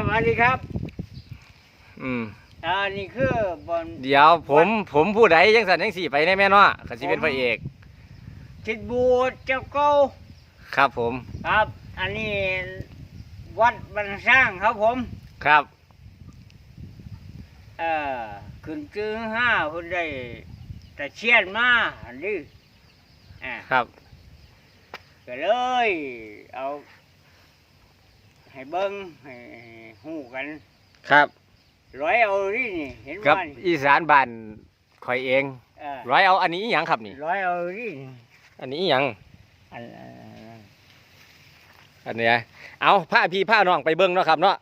สวัสดีครับ อืมอ่านี่คือบอล เดี๋ยวผมผมผู้ใดยังสั่นยังสี่ไปได้แม่เนาะก็สิเป็นพระเอก ทิดบูดเจ้าเก้าครับผม ครับ อันนี้วัดบันสร้างครับผมครับ เอ่อขึ้นจื้อห้าคนได้แต่เชียนมาอันนี้อ่าครับ ก็เลย เอา ให้เบิ้งให้หูกันครับร้อยเอาดินี่เห็นกับ ว่านี่อีสานบ้านข่อยเอง เออร้อยเอาอันนี้อีหยังครับนี่ ร้อยเอาดินี่อันนี้อีหยัง อันอันอัน อันเนี้ยเอาผ้าพี่ผ้าน้องไปเบิ้งเนาะครับเนาะ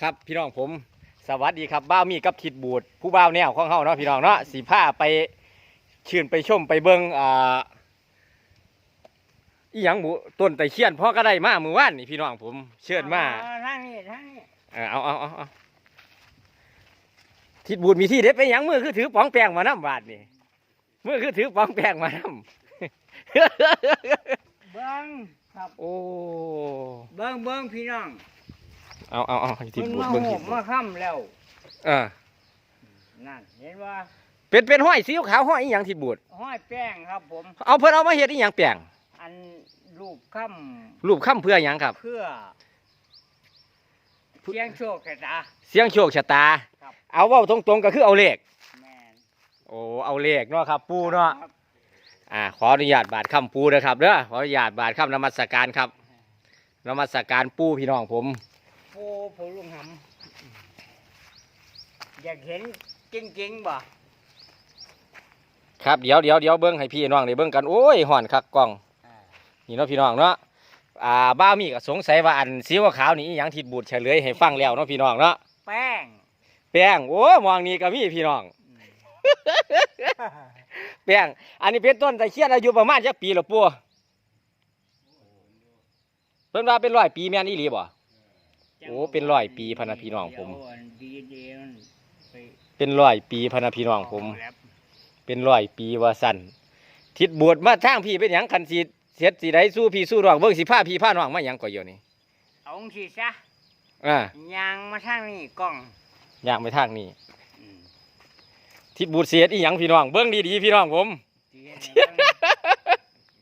ครับพี่น้องผม สวัสดีครับบ้าวมีกับทิดบูดผู้บ้าวแนวของเฮาเนาะพี่น้องเนาะสีผ้าไปชื่นไปชมไปเบิ้งอ่า อีหยังหมูต้นตะเคียนพ่อก็ได้มามือว่านนี่พี่น้องผม เชิญมาเอทางนี้ทางนี้เออเอาเอาเอาเอาทิดบูดมีที่เด็ดเป็นหยังมือคือถือปองแป้งมาน้ำบาดนี่มือคือถือปองแป้งมาน้เบิ้งครับำโอ้เบิ้งเบิ้งพี่น้องเอาเอาเอาทิดมันบูดมาเบิ้งหทิกดบูมาดค่ำแล้วเออนั่นเห็นว่าเป็นเป็นห้อยสีขาวห้อยอีหยังทิดบูดห้อยแป้งครับผมเอาเพิ่นเอามาเฮ็ดอีหยังแป้ง อันลูกค่รูปค้ำเพื่อหยังครับำเพื่อเพียงโชคชะตา เสียงโชคชะตา ครับ เอาเว้าตรงๆก็คือเอาเลข แม่นโอ้เอาเลขเนาะครับ ปูเนาะครับอ่าขออนุญาตบาทคำปูนะครับเด้อขออนุญาตบาทคำนมัสการครับนมัสการปูพี่น้องผมปูผูลุงหำอยากเห็นจริงๆบ่ ครับเดี๋ยวเดี๋ยวเดี๋ยวเบิ้งให้พี่น้องได้เบิ้งกันโอ้ยห่อนคักกล้องอ่า นี่เนาะพี่น้องเนาะอ่าบ้าวมีก็สงสัยว่าอันสีขาวๆนี่อิหยังทิดบูดเฉลยให้ฟังแล้วเนาะพี่น้องเนาะแป้งแป้งโอ้มองนี่ก็มีพี่น้อง อืม แป้งอันนี้เป็นต้นตะเคียนอายุประมาณจักปีหรอปู่เพิ่นว่าเป็นร้อยปีแม่นอีหลีบ่ โอ้เป็นร้อยปีพะนะพี่น้องผม เดี๋ยวอันดีเดียวมันไปเป็นร้อยปีพะนะพี่น้องผมแล้วเป็นร้อยปีว่าสั่นทิดบวชมาทางพี่เป็นหยังคันสี เสียดสีไดสู้พี่สู้น้องเบิ่งสิผ้าพี่ผ้าน้องมาหยังก่อเดียวนี่เอาสิซะอ่า ยางมาทางนี้กล้องย่างไปทางนี้อืมทิดบูดเสียดอีหยังพี่น้องเบิ่งดีๆพี่น้องผม สิเห็นให้เบิ่ง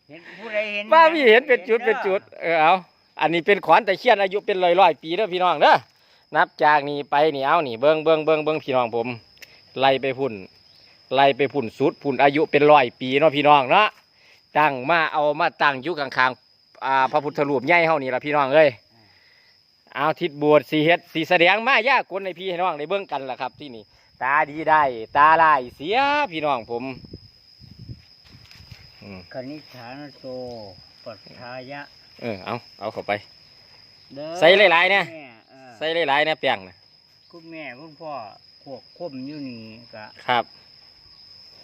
เห็นผู้ใดเห็นว่าพี่เห็นเป็นจุดเป็นจุดเออเอาอันนี้เป็นขอนตะเคียนอายุเป็นร้อยร้อยๆปีเด้อพี่น้องเด้อนับจากนี้ไปนี่เอานี่เบิ่งเบิ่งเบิ่งเบิ่งพี่น้องผม ไล่ไปพุ่น ไล่ไปพุ่นสุดพุ่นอายุเป็นร้อยปีเนาะพี่น้องเนาะ ตั้งมาเอามาตั้งอยู่ข้างๆอ่าพระพุทธรูปใหญ่เฮานี่ล่ะพี่น้องเอ้ยเอาทิศบวชสีเฮ็ดสีแสดงมายากคนในพี่ให้น้องได้เบิ่งกันล่ะครับ ที่นี่ตาดีได้ ตาลายเสียพี่น้องผมอืมคณิษฐานโตปัจทายะเออเอาเอาเข้าไป เด้อใส่หลายๆเนี่ย แม่เออใส่หลายๆนะแป้งนะคุณแม่คุณพ่อพวกคมอยู่นี่กะครับ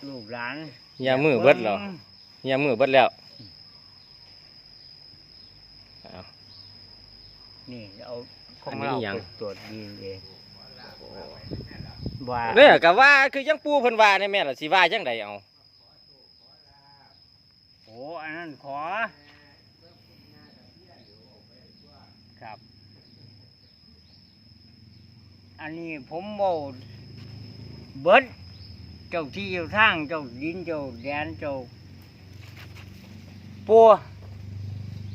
ลูกหลานอย่ามือเบิดเหรอ เนี่ยมือเบิดแล้วเอานี่เอาขออังนนี้เราหยังไปตรวจดีเองว่าเนี่ยก็ว่าคือยังปูเพิ่นว่าเนี่ยแม่ล่ะสิว่าจังใดเอาโอ้อันนั้นขอ ครับ อันนี้ผมโมเบิดเจ้าที่เจ้าทางเจ้าดินเจ้าแดนเจ้า ปัว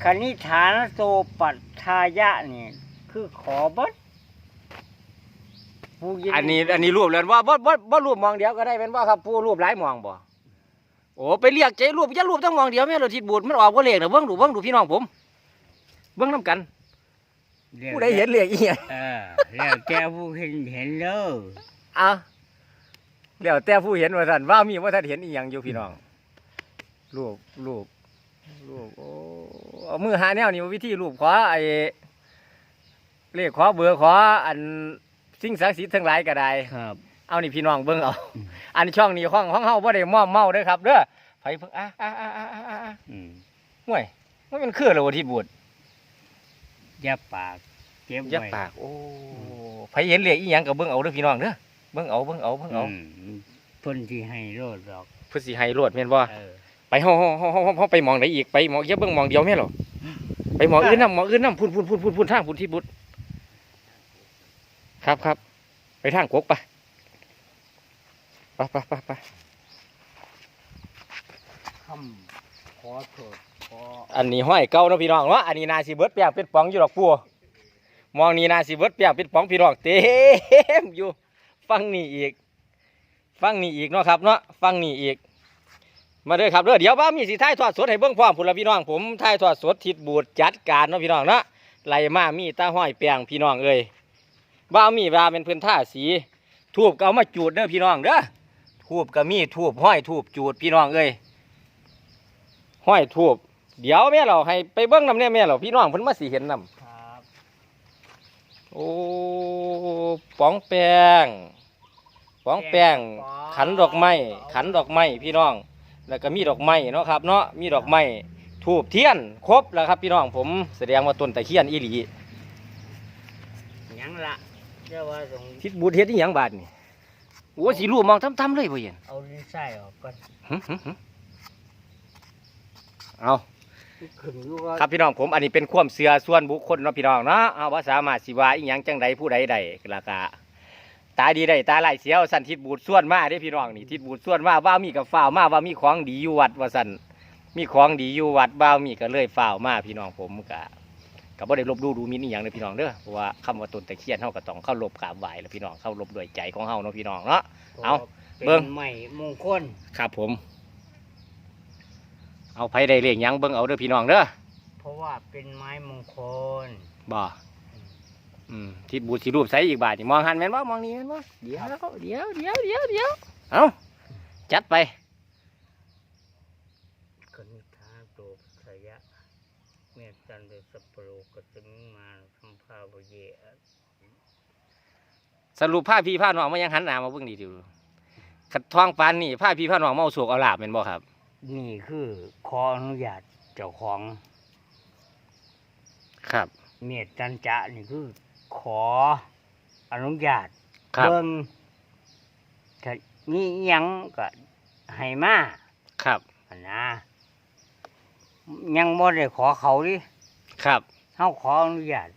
คณิฐานโตปัตทายะนี่คือขอเบิดผู้ยิอันนี้อันนี้รูปแล้วว่าบ่บ่บ่รูปมองเดียวก็ได้เป็นว่าครับปูรูปหลายมองบ่โอ้ไปเรียกใจรูปอย่ารูปทั้งมองเดียวแม่เราทิดบูดมันออกบ่เลขนะเบิ่งดูเบิ่งดูพี่น้องผม เบิ่งนํกันรียกผู้ใดเห็นเลขอีหยังเออแล้วแกผู้เห็นเห็นเด้ออะแล้วแต่ผู้เห็นว่าท่านว่ามีว่าท่านเห็นอีหยังอยู่พี่น้องรูปรูป รูปโอ้เอามือหาแนวนี่วิธีรูปขอไอ้เลขขอเบอร์ขออันสิ่งศักดิ์สิทธิ์ทั้งหลายก็ได้ ครับ เอานี่พี่น้องเบิ่งเอาอืมอันช่องนี้ห้องห้องเฮาบ่ได้มอมเมาเด้อครับเด้อไผเพิ่งอะอะอะอะอะอะอืมห่วยมันเป็นคือเหรอวะที่บูดอย่าปากเก็บยักไว้ปาก โอ้ไผเห็นเลขอีหยังก็เบิ่งเอาเด้อพี่น้องเด้อ เบิ่งเอาเบิ่งเอาเบิ่งเอาอืมเพิ่นที่ให้โลดดอกเพิ่นสิให้โลดแม่นบ่เออ ไปเฮาเฮาเฮาเฮาเฮาไปหมองไหนอีกไปหมองอย่าเบิ่งหมองเดียวแม่นหรอไปหมองอื่นนำหมองอื่นนำพุ่นพุ่นพุ่นพุ่นพุ่นทางพุ่นที่บุตรครับครับไปทางกกไปไปไปไปไปคำขอโทษขออันนี้ห้อยเก่าเนาะพี่น้องเนาะอันนี้นาสิเบิดเปียงเป็นป๋องอยู่ดอกปัวมองนี่นาสิเบิดเปียงเป็นป๋องพี่น้องเต็มอยู่ ฟังนี่อีก ฟังนี่อีกเนาะครับเนาะฟังนี่อีก มาเด้อครับเด้อเดี๋ยวบ้ามีสิถ่ายทอดสดให้เบิ่งพร้อมพุ่นละพี่น้องผมถ่ายทอดสดทิดบูดจัดการเนาะพี่น้องเนาะไหลมามีตาห้อยแปลงพี่น้องเอ้ยบ้ามีว่าเป็นเพื่อนท่าสีทูบก็เอามาจูดเด้อพี่น้องเด้อทูบก็มีทูบห้อยทูบจูดพี่น้องเอ้ยห้อยทูบเดี๋ยวแม่เราให้ไปเบิ่งนำเนี่ยแม่เราพี่น้องเพิ่นมาสิเห็นนำครับโอ้ป๋องแป้งป๋องแป้งขันดอกไม้ขันดอกไม้พี่น้อง แล้วก็มีดอกไม้เนาะครับเนาะมีดอกไม้ทูบเทียนครบแล้วครับพี่น้องผมแสดงว่าต้นตะเคียนอีหลีหยังละเรียกว่าต้องทิศบูดเฮ็ดอีหยังบาดนี่โอ้สีรูปมองทำๆเลยบ่เห็นเอาลิ้นไส้ออกก่อนหึหึหึเอาขึ้นอยู่ว่าครับพี่น้องผมอันนี้เป็นความเชื่อส่วนบุคคลเนาะพี่น้องเนาะเอาว่าสามารถสิว่าอีหยังจังใดผู้ใดใดราคา ตาดีได้ตาไหลายเสียวสันทิศบูดส่วนมาเด้พี่น้องนี่ทิศบูดส่วนมาว่ามีกับฝ้าวมาว่ามีของดีอยู่วัดว่าสันมีของดีอยู่วัดบ้าวมีก็เลยฝ้าวมาพี่น้องผมก็ก็บ่ได้ลบดูดูหมินอีหยังเลยพี่น้องเด้อเพราะว่าคำว่าตนตะเคียนเฮาก็ต้องเข้ารบกราบไหว้แล้วพี่น้องเข้ารบด้วยใจของเฮาเนาะพี่น้องเนาะ เอาเป็นเบิ่งใหม่มงคลครับผม เอาไผได้เลขหยังเบิ่งเอาเด้อพี่น้องเด้อเพราะว่าเป็นไม้มงคลบ่ อืมทิศบูดสิรูปใสอีกบาทนี่มองหันแม่นบ่มองนี่แม่นบ่เดี๋ยวเดี๋ยวเดี๋ยวเดี๋ยวเดี๋ยวเอาจัดไปคณิธาโตปัสยะเมตตันเดสัพพโรกตมิมาสัมภาวเยอะสรุปผ้าพี่ผ้าน้องมันยังหันหน้ามาเบิ่งดีดูขัดทองปานนี่ผ้าพี่ผ้าน้องมาเอาโศกเอาลาบแม่นบ่ครับ นี่คือขออนุญาตเจ้าของ ครับ เมตตันจะนี่คือ ขออนุญาตครับ เบิ่งถ้านี่หยังก็ให้มาครับ อันนะ ยังบ่ได้ขอเขาดิครับ เฮาขออนุญาต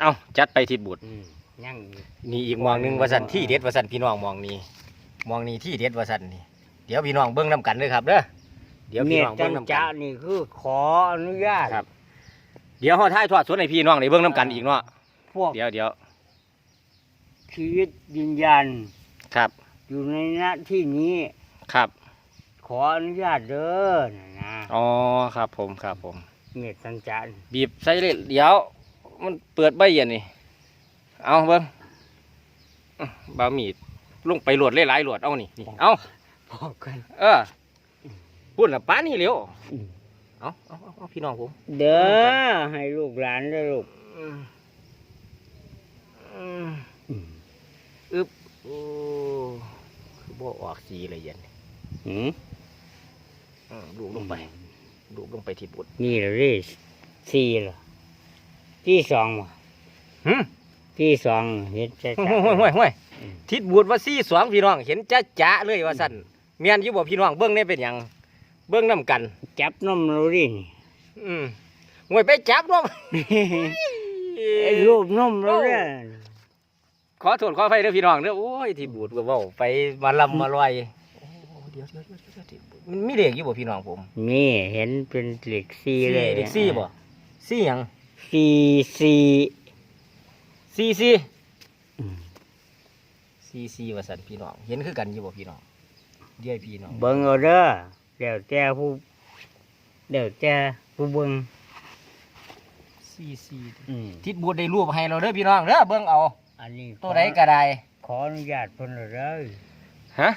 เอาจัดไปทิศบุตรอืมยังอีกนี่อีกมองหนึงว่าสันที่เด็ดว่าสันพี่น้องมองนี้มองนี้ที่เด็ดว่าสันนี่เดี๋ยวพี่น้องเบิ่งนํกันเด้อครับเด้อเดี๋ยวเมพี่ตน้องตัเบิ่นงนํกัจะนนี่คือขออนุญาตครับ เดี๋ยวเฮาถ่ายทอดสดให้พี่น้องได้เบิ่งนํกันอีกเนาะพวกเดี๋ยวเดี๋ยวชีวิตวิญญาณครับ อยู่ในหน้าที่นี้ครับ ขออนุญาตเด้อนะนะอ๋อครับผมครับผมเมตตันจะนี่บีบใส่เลยเดี๋ยว มันเปิดใบเย็นนี่เอาเบิ้งอื้อบามีดลงไปหลวดหลายๆหลวดเอานี่นี่เอาพอกัน เออพูดละป้านี่เร็วอืม เอาเอาเอาเอาพี่น้องผมเด้อให้ลูกหลานเด้อลูกอืมอืมอืมอึบโอ้คือบ่ออกสีเลยเย็นหืมอืมลูกลงไปลูกลงไปที่บุตรนี่เหรอที่สี่เหรอที่สองวะหึที่สองเห็นจะห่วยห่วยห่วยห่วยทิศบุตรว่าซี่สองพี่น้อง เห็นจ้าจ้าเลยว่าสั่นเมียนอยู่บ่พี่น้องเบิ้งได้เป็นหยัง เบิ้งน้ำกัน จับนมเราดิอืมงวยไปจับน้องไอ้รูปนมเราเนี่ยขอโทษขออภัยเด้อพี่น้องเด้อโอ้ยที่บูดก็เว้าไปมาลำมาลอยโอ้เดี๋ยวเดี๋ยวเดี๋ยวเดี๋ยวเดี๋ยวมันมีเด็กอยู่บ่พี่น้องผมนี่เห็นเป็นเหล็กสี่เลยเด็กซี่บ่ซี่หยังสี่สี่ซี่ซี่อืมซี่ซี่ว่าสันพี่น้อง เห็นคือกันอยู่บ่พี่น้องเดี๋ยวพี่น้อง เบิ่งเอาเด้อ เดี๋ยวแต่ผู้เดี๋ยวแต่ผู้เบิ่งซี่ซี่อืมทิศบูดได้รูปให้เราเด้อพี่น้องเด้อเบิ่งเอาอันนี้ตัวใดก็ได้ขออนุญาตเพิ่นเลยเด้อฮะ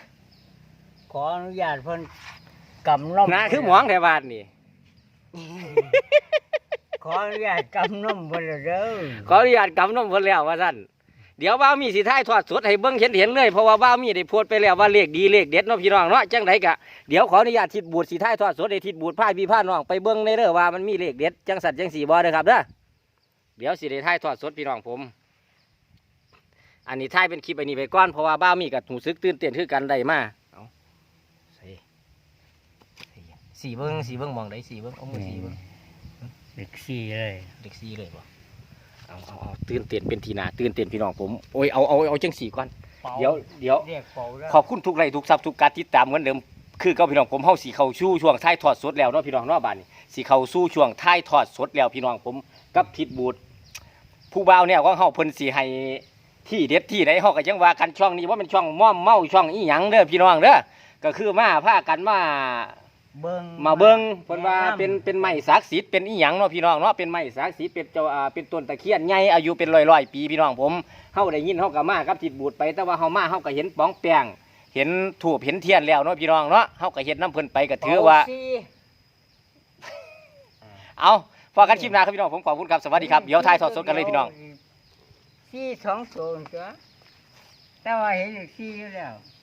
ขออนุญาตเพิ่นกำนมหน้าคือหมองแถวบ้านนี่ขออนุญาตกำนมเพิ่นเลยเด้อขออนุญาตกำนมเพิ่นแล้วว่าซั่น เดี๋ยวว่ามีสิท้ายทอดสดให้เบิ่งเห็นเห็นๆเลยเพราะว่าว่ามีได้โพสต์ไปแล้วว่าเลขดีเลขเด็ดเนาะพี่น้องเนาะจังไดกะเดี๋ยวขออนุญาตทิดบูดสิท้ายทอดสดให้ทิดบูดพาพี่พาน้องไปเบิ่งในเด้อว่ามันมีเลขเด็ดจังสันจังสีบ่เด้อครับเด้อเดี๋ยวสิได้ท้ายทอดสดพี่น้องผม อันนี้ท้ายเป็นคลิปอันนี้ไปก่อนเพราะว่าบ้ามีกับหูซึกตื่นเต้นคือกันได้มาเอาใส่ใส่สีเบิ่งสีเบิ่งมองได้สีเบิ่งเอามือสีเบิ่งเหล็กสี่เลยเด็กซีเลยบ่ เอาเอาเอาตื่นเต้นเป็นทีหนาตื่นเต้นพี่น้องผมโอ้ยเอาเอาเอาจังสี่ก่อนเป่าเดี๋ยวเดี๋ยว เรียกเป่าแล้วขอบคุณทุกไลค์ทุกซับทุกการติดตามเหมือนเดิมคือเก็พี่น้องผมเฮาสีเข้าชู่ช่วงท้ายทอดสดแล้วเนาะพี่น้องเนาะบ้านนี้สีเข้าสู้ช่วงท้ายทอดสดแล้วพี่น้องผมกับทิดบูดผู้บ่าวเนี่ยของเฮาเพิ่นสิให้ที่เด็ดที่ไหนเฮาก็ยังว่ากันช่องนี้ว่าเป็นช่องม่อมเมาช่องอีหยังเด้อพี่น้องเด้อก็คือมาพากันมา เบิ่งมาเบิ่งเพิ่นว่าเป็นเป็นไม้ศักดิ์สิทธิ์เป็นอีหยังเนาะพี่น้องเนาะเป็นไม้ศักดิ์สิทธิ์เป็นเจ้าอ่าเป็นต้นตะเคียนใหญ่อายุเป็นร้อยๆปีพี่น้องผมเฮาได้ยินเฮาก็มากับทิดบูดไปแต่ว่าเฮามาเฮาก็เห็นป้องแป้งเห็นถูบเห็นเทียนแล้วเนาะพี่น้องเนาะเฮาก็เฮ็ดน้ำเพิ่นไปก็ถือว่าเป่สี่เอาพอกันคลิปหน้าครับพี่น้องผมขอบคุณครับสวัสดีครับเดี๋ยวถ่ายทอดสดกันเลยพี่น้อง สี่สองศูนย์จ้ะแต่ว่าเห็นอีกสี่อยู่แล้วอ